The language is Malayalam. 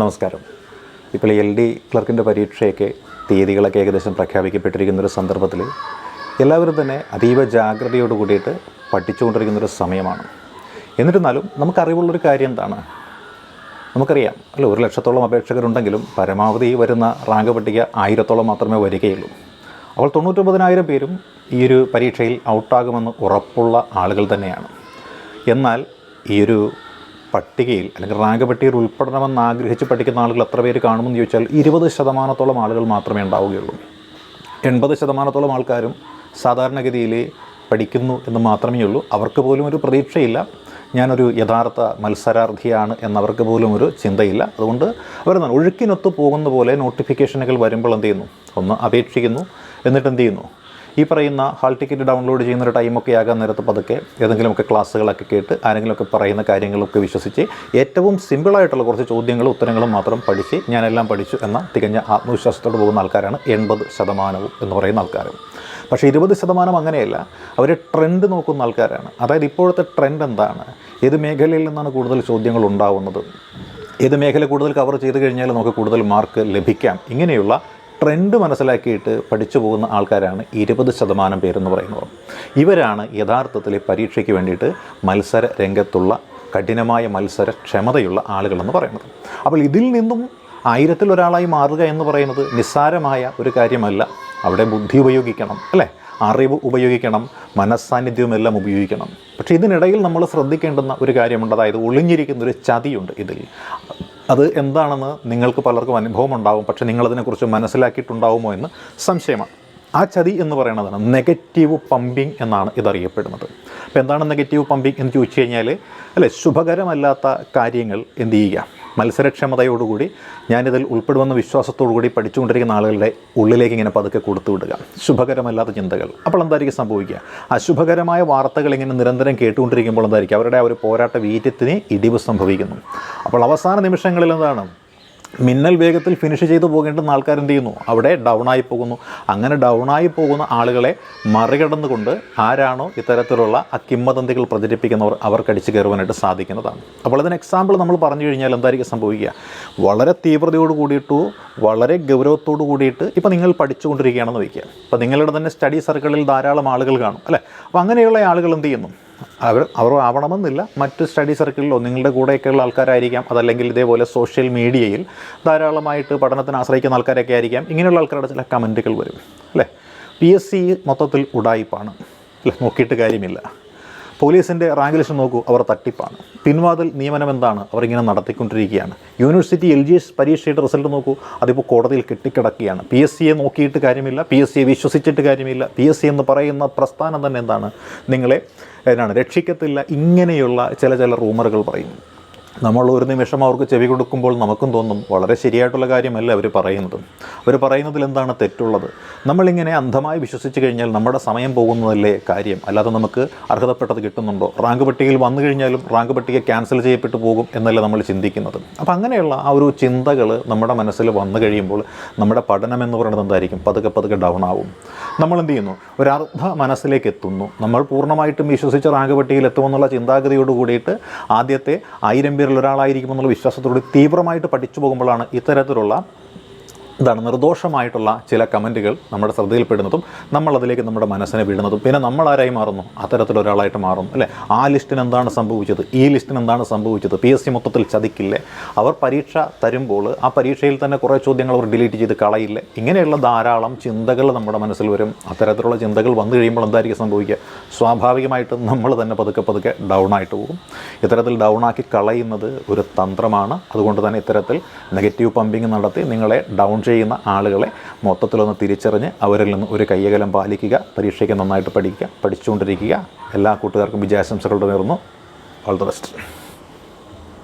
നമസ്കാരം. ഇപ്പോൾ എൽ ഡി ക്ലർക്കിന്റെ പരീക്ഷയൊക്കെ തീയതികളൊക്കെ ഏകദേശം പ്രഖ്യാപിക്കപ്പെട്ടിരിക്കുന്ന ഒരു സന്ദർഭത്തിൽ എല്ലാവരും തന്നെ അതീവ ജാഗ്രതയോട് കൂടിയിട്ട് പഠിച്ചുകൊണ്ടിരിക്കുന്നൊരു സമയമാണ്. എന്നിരുന്നാലും നമുക്കറിവുള്ളൊരു കാര്യം എന്താണ്? നമുക്കറിയാം അല്ല ഒരു ലക്ഷത്തോളം അപേക്ഷകരുണ്ടെങ്കിലും പരമാവധി വരുന്ന റാങ്ക് പട്ടിക ആയിരത്തോളം മാത്രമേ വരികയുള്ളൂ. അപ്പോൾ തൊണ്ണൂറ്റൊമ്പതിനായിരം പേരും ഈ ഒരു പരീക്ഷയിൽ ഔട്ടാകുമെന്ന് ഉറപ്പുള്ള ആളുകൾ തന്നെയാണ്. എന്നാൽ ഈ ഒരു പട്ടികയിൽ അല്ലെങ്കിൽ റാങ്ക് പട്ടികയിൽ ഉൾപ്പെടണമെന്ന് ആഗ്രഹിച്ച് പഠിക്കുന്ന ആളുകൾ എത്ര പേര് കാണുമെന്ന് ചോദിച്ചാൽ ഇരുപത് ശതമാനത്തോളം ആളുകൾ മാത്രമേ ഉണ്ടാവുകയുള്ളൂ. എൺപത് ശതമാനത്തോളം ആൾക്കാരും സാധാരണഗതിയിൽ പഠിക്കുന്നു എന്ന് മാത്രമേ ഉള്ളൂ. അവർക്ക് പോലും ഒരു പ്രതീക്ഷയില്ല. ഞാനൊരു യഥാർത്ഥ മത്സരാർത്ഥിയാണ് എന്നവർക്ക് പോലും ഒരു ചിന്തയില്ല. അതുകൊണ്ട് അവർ ഒഴുക്കിനൊത്ത് പോകുന്ന പോലെ നോട്ടിഫിക്കേഷനുകൾ വരുമ്പോൾ എന്ത് ചെയ്യുന്നു? ഒന്ന് അപേക്ഷിക്കുന്നു. എന്നിട്ട് എന്ത് ചെയ്യുന്നു? ഈ പറയുന്ന ഹാൾ ടിക്കറ്റ് ഡൗൺലോഡ് ചെയ്യുന്ന ഒരു ടൈമൊക്കെ ആകാൻ നേരത്ത് പതുക്കെ ഏതെങ്കിലുമൊക്കെ ക്ലാസ്സുകളൊക്കെ കേട്ട് ആരെങ്കിലുമൊക്കെ പറയുന്ന കാര്യങ്ങളൊക്കെ വിശ്വസിച്ച് ഏറ്റവും സിമ്പിളായിട്ടുള്ള കുറച്ച് ചോദ്യങ്ങളും ഉത്തരങ്ങളും മാത്രം പഠിച്ച് ഞാനെല്ലാം പഠിച്ചു എന്ന തികഞ്ഞ ആത്മവിശ്വാസത്തോട് പോകുന്ന ആൾക്കാരാണ് എൺപത് ശതമാനവും എന്ന് പറയുന്ന ആൾക്കാരും. പക്ഷേ ഇരുപത് ശതമാനം അങ്ങനെയല്ല. അവർ ട്രെൻഡ് നോക്കുന്ന ആൾക്കാരാണ്. അതായത് ഇപ്പോഴത്തെ ട്രെൻഡ് എന്താണ്? ഏത് മേഖലയിൽ നിന്നാണ് കൂടുതൽ ചോദ്യങ്ങൾ ഉണ്ടാവുന്നത്? ഏത് മേഖല കൂടുതൽ കവർ ചെയ്ത് കഴിഞ്ഞാൽ നമുക്ക് കൂടുതൽ മാർക്ക് ലഭിക്കാം? ഇങ്ങനെയുള്ള ട്രെൻഡ് മനസ്സിലാക്കിയിട്ട് പഠിച്ചു പോകുന്ന ആൾക്കാരാണ് ഇരുപത് ശതമാനം പേരെന്ന് പറയുന്നത്. ഇവരാണ് യഥാർത്ഥത്തിൽ പരീക്ഷയ്ക്ക് വേണ്ടിയിട്ട് മത്സര രംഗത്തുള്ള കഠിനമായ മത്സര ക്ഷമതയുള്ള ആളുകളെന്ന് പറയുന്നത്. അപ്പോൾ ഇതിൽ നിന്നും ആയിരത്തിൽ ഒരാളായി മാറുക എന്ന് പറയുന്നത് നിസ്സാരമായ ഒരു കാര്യമല്ല. അവിടെ ബുദ്ധി ഉപയോഗിക്കണം അല്ലേ? അറിവ് ഉപയോഗിക്കണം മനസ്സാന്നിധ്യവുമെല്ലാം ഉപയോഗിക്കണം. പക്ഷേ ഇതിനിടയിൽ നമ്മൾ ശ്രദ്ധിക്കേണ്ടുന്ന ഒരു കാര്യമുണ്ട്. അതായത് ഒളിഞ്ഞിരിക്കുന്ന ഒരു ചതിയുണ്ട് ഇതിൽ. അത് എന്താണെന്ന് നിങ്ങൾക്ക് പലർക്കും അനുഭവം ഉണ്ടാവും പക്ഷേ നിങ്ങളതിനെക്കുറിച്ച് മനസ്സിലാക്കിയിട്ടുണ്ടാവുമോ എന്ന് സംശയമാണ്. ആ ചതി എന്ന് പറയുന്നതാണ് നെഗറ്റീവ് പമ്പിങ് എന്നാണ് ഇതറിയപ്പെടുന്നത്. അപ്പോൾ എന്താണ് നെഗറ്റീവ് പമ്പിങ് എന്ന് ചോദിച്ചു കഴിഞ്ഞാൽ അല്ലേ ശുഭകരമല്ലാത്ത കാര്യങ്ങൾ എന്ത് ചെയ്യുക? മത്സരക്ഷമതയോടുകൂടി ഞാനിതിൽ ഉൾപ്പെടുമെന്ന വിശ്വാസത്തോടുകൂടി പഠിച്ചുകൊണ്ടിരിക്കുന്ന ആളുകളുടെ ഉള്ളിലേക്ക് ഇങ്ങനെ പതുക്കെ കൊടുത്തു വിടുക. ശുഭകരമല്ലാത്ത ചിന്തകൾ. അപ്പോൾ എന്തായിരിക്കും സംഭവിക്കുക? അശുഭകരമായ വാർത്തകൾ ഇങ്ങനെ നിരന്തരം കേട്ടുകൊണ്ടിരിക്കുമ്പോൾ എന്തായിരിക്കും? അവരുടെ ആ ഒരു പോരാട്ട വീറ്റത്തിന് ഇടിവ് സംഭവിക്കുന്നു. അപ്പോൾ അവസാന നിമിഷങ്ങളിൽ എന്താണ്? മിന്നൽ വേഗത്തിൽ ഫിനിഷ് ചെയ്തു പോകേണ്ടുന്ന ആൾക്കാർ എന്ത് ചെയ്യുന്നു? അവിടെ ഡൗൺ ആയി പോകുന്നു. അങ്ങനെ ഡൗൺ ആയി പോകുന്ന ആളുകളെ മറികടന്നുകൊണ്ട് ആരാണോ ഇത്തരത്തിലുള്ള ആ കിംവദന്തികൾ പ്രചരിപ്പിക്കുന്നവർ അവർക്ക് അടിച്ചു കയറുവാനായിട്ട് സാധിക്കുന്നതാണ്. അപ്പോൾ അതിന് എക്സാമ്പിൾ നമ്മൾ പറഞ്ഞു കഴിഞ്ഞാൽ എന്തായിരിക്കും സംഭവിക്കുക? വളരെ തീവ്രതയോട് കൂടിയിട്ടു വളരെ ഗൗരവത്തോട് കൂടിയിട്ട് ഇപ്പോൾ നിങ്ങൾ പഠിച്ചുകൊണ്ടിരിക്കുകയാണെന്ന് വയ്ക്കുക. അപ്പോൾ നിങ്ങളുടെ തന്നെ സ്റ്റഡി സർക്കിളിൽ ധാരാളം ആളുകൾ കാണും അല്ലേ? അപ്പോൾ അങ്ങനെയുള്ള ആളുകൾ എന്ത് ചെയ്യുന്നു? അവർ അവർ ആവണമെന്നില്ല. മറ്റ് സ്റ്റഡി സർക്കിളിലോ നിങ്ങളുടെ കൂടെയൊക്കെയുള്ള ആൾക്കാരായിരിക്കാം. അതല്ലെങ്കിൽ ഇതേപോലെ സോഷ്യൽ മീഡിയയിൽ ധാരാളമായിട്ട് പഠനത്തിന് ആശ്രയിക്കുന്ന ആൾക്കാരൊക്കെ ആയിരിക്കാം. ഇങ്ങനെയുള്ള ആൾക്കാരുടെ ചില കമന്റുകൾ വരും. അല്ലേ? പി എസ് സി മൊത്തത്തിൽ ഉടായിപ്പാണ്. അല്ലേ? നോക്കിയിട്ട് കാര്യമില്ല. പോലീസിന്റെ റാങ്ക് ലിസ്റ്റ് നോക്കൂ അവർ തട്ടിപ്പാണ്. പിൻവാതിൽ നിയമനം എന്താണ്? അവർ ഇങ്ങനെ നടത്തിക്കൊണ്ടിരിക്കുകയാണ്. യൂണിവേഴ്സിറ്റി എൽ ജി എസ് പരീക്ഷയുടെ റിസൾട്ട് നോക്കൂ അതിപ്പോൾ കോടതിയിൽ കെട്ടിക്കിടക്കുകയാണ്. പി എസ് സിയെ നോക്കിയിട്ട് കാര്യമില്ല പി എസ് സിയെ വിശ്വസിച്ചിട്ട് കാര്യമില്ല പി എസ് സി എന്ന് പറയുന്ന പ്രസ്ഥാനം തന്നെ എന്താണ്? നിങ്ങളെ എന്നാണ് രക്ഷിക്കത്തില്ല ഇങ്ങനെയുള്ള ചില ചില റൂമറുകൾ പറയും നമ്മൾ ഒരു നിമിഷം അവർക്ക് ചെവി കൊടുക്കുമ്പോൾ നമുക്കും തോന്നും വളരെ ശരിയായിട്ടുള്ള കാര്യമല്ല അവർ പറയുന്നത്. അവർ പറയുന്നതിൽ എന്താണ് തെറ്റുള്ളത്? നമ്മളിങ്ങനെ അന്ധമായി വിശ്വസിച്ച് കഴിഞ്ഞാൽ നമ്മുടെ സമയം പോകുന്നതല്ലേ കാര്യം. അല്ലാതെ നമുക്ക് അർഹതപ്പെട്ടത് കിട്ടുന്നുണ്ടോ? റാങ്ക് പട്ടികയിൽ വന്നു കഴിഞ്ഞാലും റാങ്ക് പട്ടിക ക്യാൻസൽ ചെയ്യപ്പെട്ടു പോകും എന്നല്ല നമ്മൾ ചിന്തിക്കുന്നത്. അപ്പോൾ അങ്ങനെയുള്ള ആ ഒരു ചിന്തകൾ നമ്മുടെ മനസ്സിൽ വന്നു കഴിയുമ്പോൾ നമ്മുടെ പഠനം എന്ന് പറയുന്നത് എന്തായിരിക്കും? പതുക്കെ പതുക്കെ ഡൗൺ ആവും. നമ്മൾ എന്ത് ചെയ്യുന്നു? ഒരു അർദ്ധ മനസ്സിലേക്ക് എത്തുന്നു. നമ്മൾ പൂർണമായിട്ടും വിശ്വസിച്ച് റാങ്ക് പട്ടികയിൽ എത്തുമെന്നുള്ള ചിന്താഗതിയോട് കൂടിയിട്ട് ആദ്യത്തെ ആയിരം പേരിൽ ഒരാളായിരിക്കുമെന്നുള്ള വിശ്വാസത്തോട് തീവ്രമായിട്ട് പഠിച്ചു പോകുമ്പോഴാണ് ഇത്തരത്തിലുള്ള ഇതാണ് നിർദോഷമായിട്ടുള്ള ചില കമന്റുകൾ നമ്മുടെ ശ്രദ്ധയിൽപ്പെടുന്നതും നമ്മൾ അതിലേക്ക് നമ്മുടെ മനസ്സിനെ വീഴുന്നതും. പിന്നെ നമ്മൾ ആരായി മാറുന്നു? അത്തരത്തിലൊരാളായിട്ട് മാറുന്നു അല്ലേ? ആ ലിസ്റ്റിന് എന്താണ് സംഭവിച്ചത്? ഈ ലിസ്റ്റിന് എന്താണ് സംഭവിച്ചത്? പി എസ് സി മൊത്തത്തിൽ ചതിക്കില്ലേ? അവർ പരീക്ഷ തരുമ്പോൾ ആ പരീക്ഷയിൽ തന്നെ കുറേ ചോദ്യങ്ങൾ അവർ ഡിലീറ്റ് ചെയ്ത് കളയില്ലേ? ഇങ്ങനെയുള്ള ധാരാളം ചിന്തകൾ നമ്മുടെ മനസ്സിൽ വരും. അത്തരത്തിലുള്ള ചിന്തകൾ വന്നു കഴിയുമ്പോൾ എന്തായിരിക്കും സംഭവിക്കുക? സ്വാഭാവികമായിട്ടും നമ്മൾ തന്നെ പതുക്കെ പതുക്കെ ഡൗൺ ആയിട്ട് പോകും. ഇത്തരത്തിൽ ഡൗൺ ആക്കി കളയുന്നത് ഒരു തന്ത്രമാണ്. അതുകൊണ്ട് തന്നെ ഇത്തരത്തിൽ നെഗറ്റീവ് പമ്പിങ് നടത്തി നിങ്ങളെ ഡൗൺ ചെയ്യുന്ന ആളുകളെ മൊത്തത്തിലൊന്ന് തിരിച്ചറിഞ്ഞ് അവരിൽ നിന്ന് ഒരു കയ്യകലം പാലിക്കുക പരീക്ഷയ്ക്ക് നന്നായിട്ട് പഠിക്കുക പഠിച്ചുകൊണ്ടിരിക്കുക. എല്ലാ കൂട്ടുകാർക്കും വിജയാശംസകളുടെ നേർന്നു. All the best